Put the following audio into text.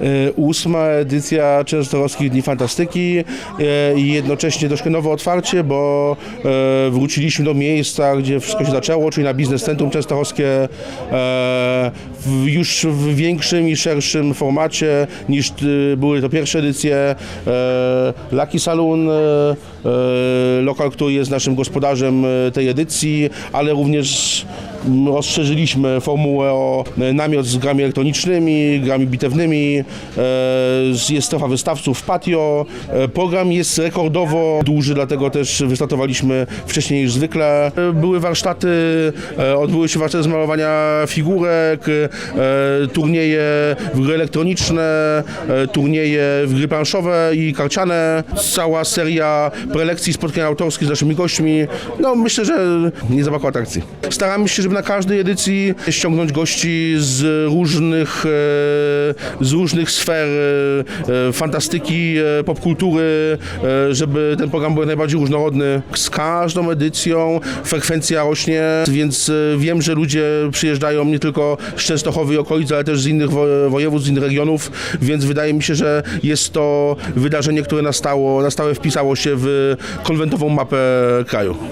e, ósma edycja Częstochowskich Dni Fantastyki e, i jednocześnie troszkę nowe otwarcie, bo e, wróciliśmy do miejsca, gdzie wszystko się zaczęło, czyli na Biznes Centrum Częstochowskie już w większym i szerszym formacie niż były to pierwsze edycje. Lucky Saloon, lokal, który jest naszym gospodarzem tej edycji, ale również rozszerzyliśmy formułę o e, namiot z grami elektronicznymi, grami bitewnymi, e, jest strefa wystawców w patio. E, Program jest rekordowo duży, dlatego też wystartowaliśmy wcześniej niż zwykle. Były warsztaty, odbyły się warsztaty z malowania figurek, turnieje w gry elektroniczne, turnieje w gry planszowe i karciane, cała seria prelekcji, spotkań autorskich z naszymi gośćmi. No myślę, że nie zabrakło atrakcji. Staramy się, żeby na każdej edycji ściągnąć gości z różnych, e, z różnych sfer e, e, fantastyki, popkultury, żeby ten program był najbardziej różnorodny. Z każdą edycją frekwencja rośnie, więc wiem, że ludzie przyjeżdżają nie tylko z Częstochowy i okolic, ale też z innych wo- województw, z innych regionów, więc wydaje mi się, że jest to wydarzenie, które na, na stałe wpisało się w konwentową mapę kraju.